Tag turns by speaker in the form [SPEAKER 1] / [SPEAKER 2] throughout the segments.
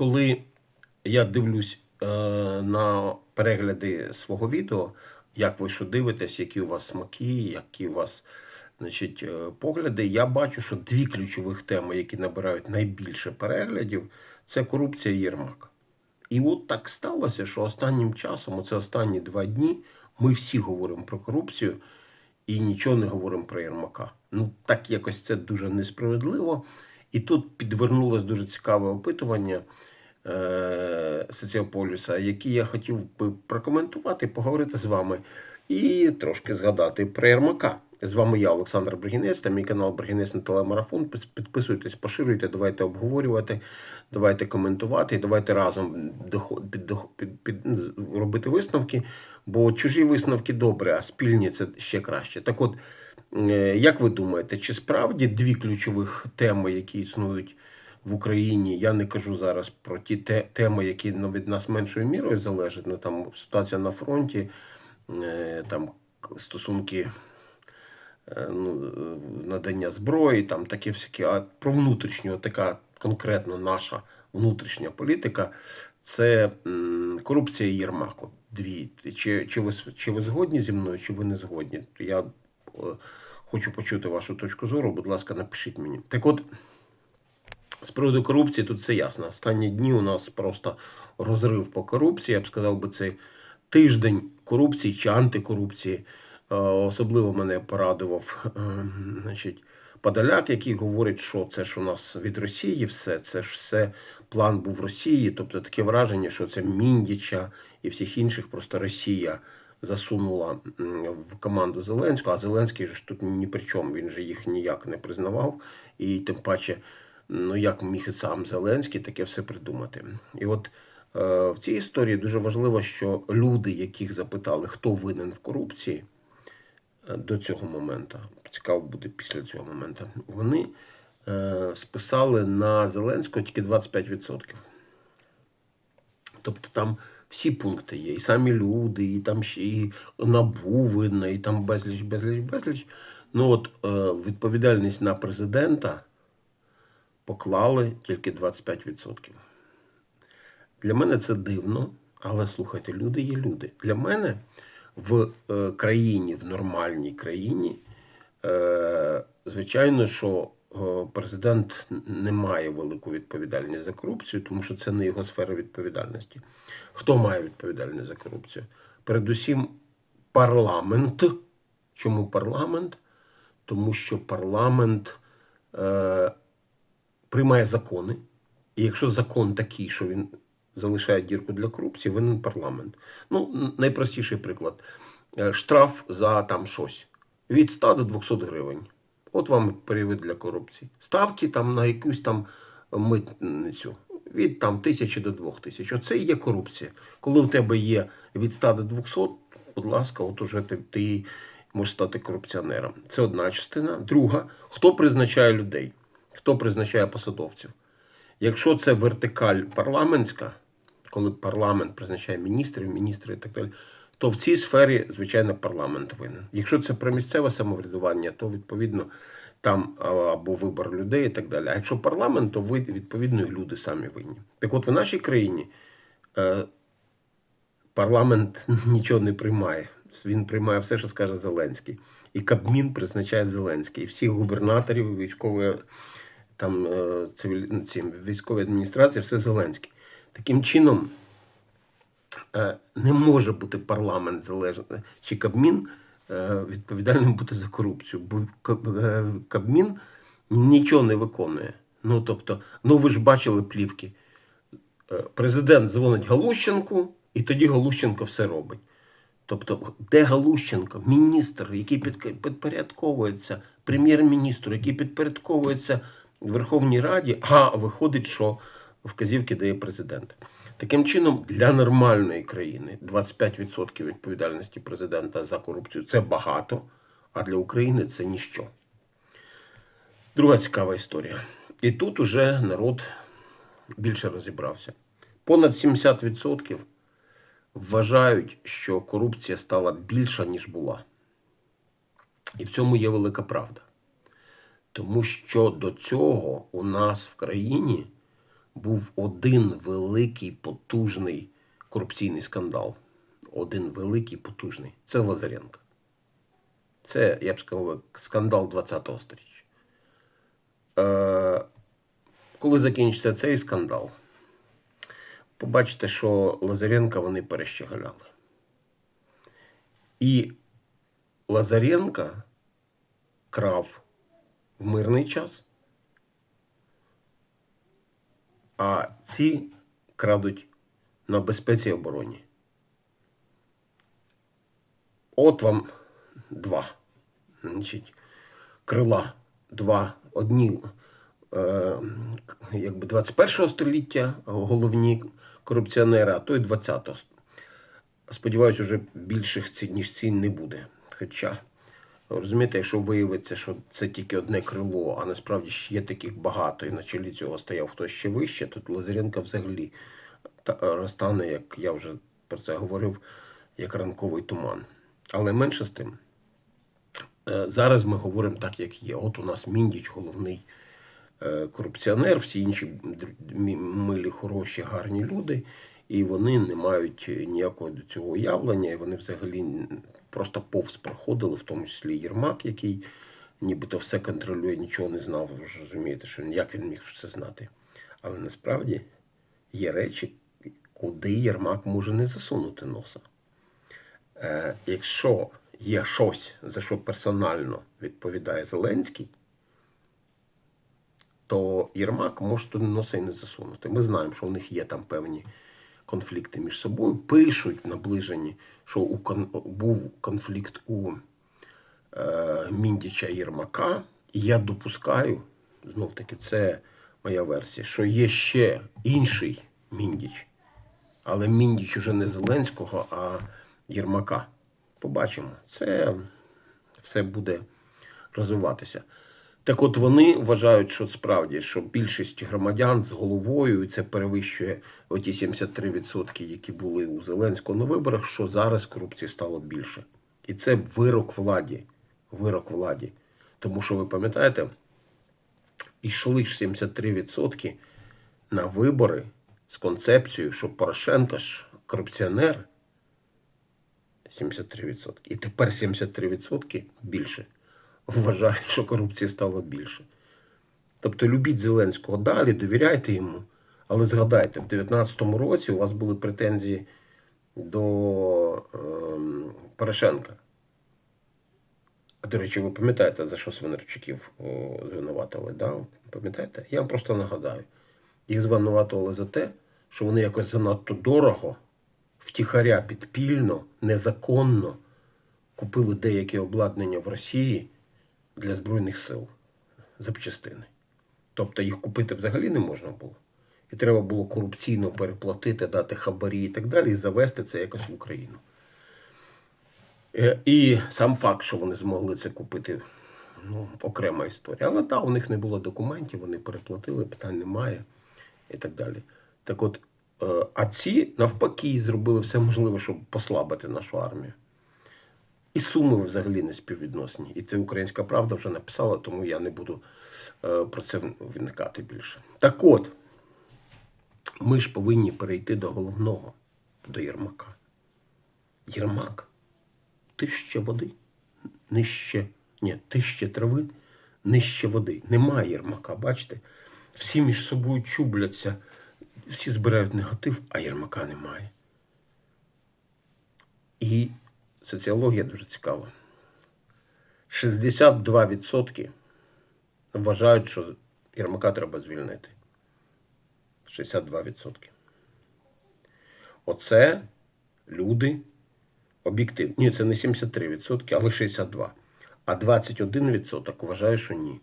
[SPEAKER 1] коли я дивлюсь е, на перегляди свого відео, як ви що дивитесь, які у вас смаки, які у вас значить, е, погляди, я бачу, що дві ключових теми, які набирають найбільше переглядів, це корупція і Єрмак. І от так сталося, що останнім часом, оце останні два дні, ми всі говоримо про корупцію і нічого не говоримо про Єрмака. Ну, так якось це дуже несправедливо. І тут підвернулось дуже цікаве опитування е, Соціополіса, які я хотів би прокоментувати, поговорити з вами і трошки згадати про Єрмака. З вами я, Олександр Бригінець, та мій канал Бригінець на телемарафон. Підписуйтесь, поширюйте, давайте обговорювати, давайте коментувати, давайте разом дохо- під, під, під, робити висновки. Бо чужі висновки добре, а спільні це ще краще. Так от, як ви думаєте, чи справді дві ключових теми, які існують в Україні, я не кажу зараз про ті теми, які ну, від нас меншою мірою залежать, ну там ситуація на фронті, е, там стосунки е, ну, е, надання зброї, там таке всяке, а про внутрішню, така конкретно наша внутрішня політика, це корупція і Єрмак. Дві. Чи, чи, ви, чи ви згодні зі мною, чи ви не згодні? Я е, хочу почути вашу точку зору, будь ласка, напишіть мені. Так от, з приводу корупції тут все ясно. Останні дні у нас просто розрив по корупції. Я б сказав би, це тиждень корупції чи антикорупції. Е, Особливо мене порадував е, значить, Подоляк, який говорить, що це ж у нас від Росії все, це ж все план був Росії. Тобто таке враження, що це Міндіча і всіх інших просто Росія засунула в команду Зеленського, а Зеленський ж тут ні при чому, він же їх ніяк не признавав. І тим паче, ну як міг сам Зеленський таке все придумати. І от е, в цій історії дуже важливо, що люди, яких запитали, хто винен в корупції е, до цього моменту, цікаво буде після цього моменту, вони е, списали на Зеленського тільки 25%. Тобто там всі пункти є, і самі люди, і там ще і НАБУ і там безліч, безліч, безліч. Ну от е, відповідальність на президента поклали тільки 25%. Для мене це дивно, але слухайте, люди є люди. Для мене в е, країні, в нормальній країні, е, звичайно, що президент не має велику відповідальність за корупцію, тому що це не його сфера відповідальності. Хто має відповідальність за корупцію? Передусім, парламент. Чому парламент? Тому що парламент е, приймає закони. І якщо закон такий, що він залишає дірку для корупції, винен парламент. Ну, найпростіший приклад. Е, Штраф за там щось від 100 до 200 гривень. От вам привід для корупції. Ставки там на якусь там митницю від там тисячі до двох тисяч. Оце і є корупція. Коли у тебе є від 100 до 200, будь ласка, от уже ти, ти можеш стати корупціонером. Це одна частина. Друга, хто призначає людей, хто призначає посадовців. Якщо це вертикаль парламентська, коли парламент призначає міністрів, міністри і так далі, то в цій сфері, звичайно, парламент винен. Якщо це про місцеве самоврядування, то відповідно там або вибор людей і так далі. А якщо парламент, то ви відповідно і люди самі винні. Так от в нашій країні е, парламент нічого не приймає. Він приймає все, що скаже Зеленський. І Кабмін призначає Зеленський. І всіх губернаторів, військової там е, цивіль... військової адміністрації, все Зеленський. Таким чином, не може бути парламент залежний чи Кабмін е, відповідальним бути за корупцію, бо е, Кабмін нічого не виконує. Ну тобто, ну ви ж бачили плівки. Е, Президент дзвонить Галущенку, і тоді Галущенко все робить. Тобто, де Галущенко, міністр, який підпорядковується прем'єр-міністру, який підпорядковується Верховній Раді, а виходить, що вказівки дає президент. Таким чином, для нормальної країни 25% відповідальності президента за корупцію це багато, а для України це ніщо. Друга цікава історія. І тут уже народ більше розібрався. Понад 70% вважають, що корупція стала більша, ніж була. І в цьому є велика правда. Тому що до цього у нас в країні був один великий потужний корупційний скандал. Один великий потужний. Це Лазаренко. Це, я б сказав, скандал 20-го сторіччя. Е, коли закінчиться цей скандал, побачите, що Лазаренка вони перещеголяли. І Лазаренка крав в мирний час, а ці крадуть на безпеці і обороні. От вам два. Значить, крила два. Одні е, якби 21 століття головні корупціонери, а то й 20-го. Сподіваюсь, уже більших ніж ці не буде. Хоча, розумієте, якщо виявиться, що це тільки одне крило, а насправді ж є таких багато, і на чолі цього стояв хтось ще вище, то Лазаренко взагалі розтане, як я вже про це говорив, як ранковий туман. Але менше з тим. Е, Зараз ми говоримо так, як є. От у нас Міндіч, головний е, корупціонер, всі інші милі, хороші, гарні люди, і вони не мають ніякого до цього уявлення, і вони взагалі просто повз проходили, в тому числі Єрмак, який нібито все контролює, нічого не знав. Ви ж розумієте, що як він міг все знати. Але насправді є речі, куди Єрмак може не засунути носа. Е, якщо є щось, за що персонально відповідає Зеленський, то Єрмак може туди носа і не засунути. Ми знаємо, що у них є там певні конфлікти між собою. Пишуть наближені, що у кон- був конфлікт у е, Міндіча Єрмака. І я допускаю, знов таки, це моя версія, що є ще інший Міндіч, але Міндіч уже не Зеленського, а Єрмака. Побачимо. Це все буде розвиватися. Так от вони вважають, що справді що більшість громадян з головою, і це перевищує оті 73%, які були у Зеленського на виборах, що зараз корупції стало більше. І це вирок владі. Вирок владі. Тому що ви пам'ятаєте, ішли ж 73% на вибори з концепцією, що Порошенко ж корупціонер. 73%. І тепер 73% більше вважає, що корупції стало більше. Тобто любіть Зеленського далі, довіряйте йому, але згадайте, в 2019 році у вас були претензії до ем, Порошенка. А до речі, ви пам'ятаєте, за що Свинарчуків звинуватили? Да? Пам'ятаєте? Я вам просто нагадаю. Їх звинуватували за те, що вони якось занадто дорого, втіхаря підпільно, незаконно купили деяке обладнання в Росії для Збройних сил запчастини. Тобто їх купити взагалі не можна було. І треба було корупційно переплатити, дати хабарі і так далі, і завести це якось в Україну. Е, І сам факт, що вони змогли це купити, ну, окрема історія. Але так, у них не було документів, вони переплатили, питань немає і так далі. Так от, е, а ці навпаки зробили все можливе, щоб послабити нашу армію. І суми взагалі не співвідносні. І це українська правда вже написала, тому я не буду е, про це вникати більше. Так от, ми ж повинні перейти до головного, до Єрмака. Єрмак тисяча води, нижче, ні, тисяча трави, нижче води. Немає Єрмака, бачите? Всі між собою чубляться, всі збирають негатив, а Єрмака немає. І соціологія дуже цікава. 62% вважають, що Єрмака треба звільнити. 62%. Оце люди об'єктивно. Ні, це не 73%, але 62%. А 21% вважає, що ні.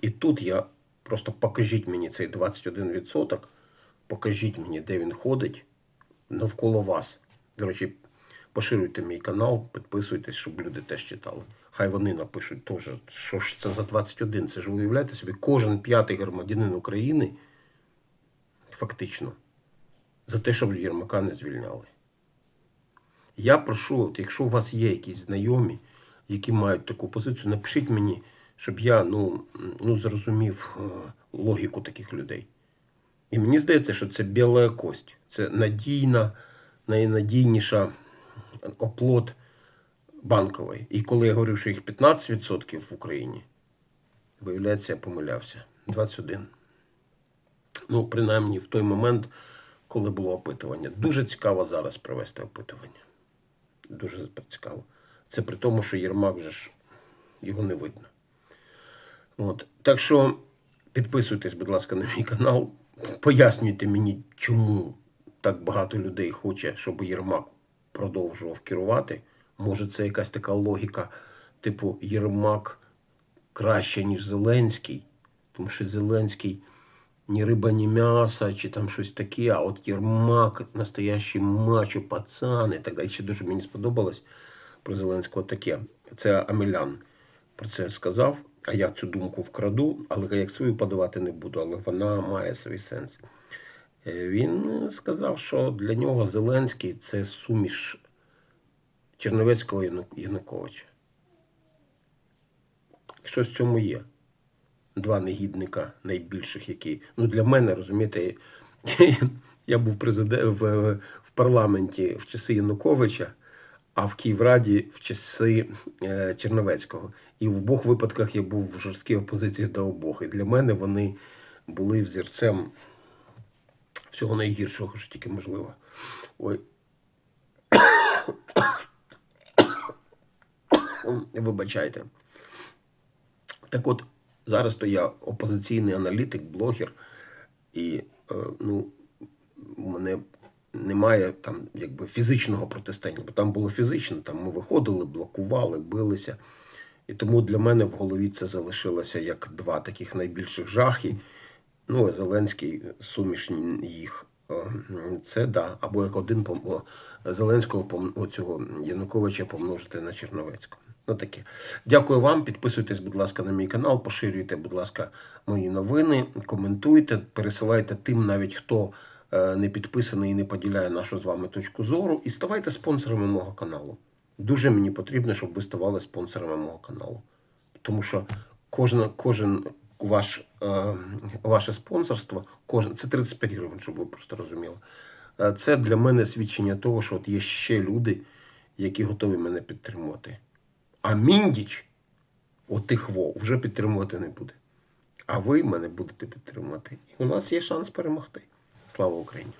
[SPEAKER 1] І тут я просто покажіть мені цей 21%, покажіть мені, де він ходить навколо вас. До речі, поширюйте мій канал, підписуйтесь, щоб люди теж читали. Хай вони напишуть теж, що ж це за 21. Це ж ви уявляєте собі, кожен п'ятий громадянин України фактично за те, щоб Єрмака не звільняли. Я прошу, от, якщо у вас є якісь знайомі, які мають таку позицію, напишіть мені, щоб я ну, ну, зрозумів е, логіку таких людей. І мені здається, що це біла кость. Це надійна, найнадійніша оплот банковий. І коли я говорив, що їх 15% в Україні, виявляється, я помилявся. 21. Ну, принаймні в той момент, коли було опитування. Дуже цікаво зараз провести опитування. Дуже цікаво. Це при тому, що Єрмак вже ж його не видно. От. Так що підписуйтесь, будь ласка, на мій канал. Пояснюйте мені, чому так багато людей хоче, щоб Єрмак продовжував керувати. Може, це якась така логіка, типу Єрмак краще, ніж Зеленський, тому що Зеленський ні риба, ні м'ясо, чи там щось таке, а от Єрмак настоящий мачо, пацан і так далі. Ще дуже мені сподобалось про Зеленського таке. Це Амелян про це сказав, а я цю думку вкраду, але як свою подавати не буду, але вона має свій сенс. Е, Він сказав, що для нього Зеленський це суміш Черновецького Януковича. Щось в цьому є. Два негідника найбільших, які. Ну, для мене, розумієте, я був президент в, в парламенті в часи Януковича, а в Київраді в часи е, Черновецького. І в обох випадках я був в жорсткій опозиції до обох. І для мене вони були взірцем всього найгіршого, що тільки можливо. Ой. Вибачайте. Так от, зараз то я опозиційний аналітик, блогер, і е, ну, у мене немає там якби фізичного протистояння, бо там було фізично, там ми виходили, блокували, билися. І тому для мене в голові це залишилося як два таких найбільших жахи. Ну, Зеленський суміш їх. Е, Це да. Або як один пом- Зеленського оцього Януковича помножити на Черновецького. Ну таке. Дякую вам. Підписуйтесь, будь ласка, на мій канал, поширюйте, будь ласка, мої новини, коментуйте, пересилайте тим, навіть хто е, не підписаний і не поділяє нашу з вами точку зору. І ставайте спонсорами мого каналу. Дуже мені потрібно, щоб ви ставали спонсорами мого каналу. Тому що кожна, кожен ваш, е, ваше спонсорство, кожен, це 35 гривень, щоб ви просто розуміли. Е, Це для мене свідчення того, що от є ще люди, які готові мене підтримувати. А Міндіч, отих во, вже підтримувати не буде. А ви мене будете підтримувати. І у нас є шанс перемогти. Слава Україні!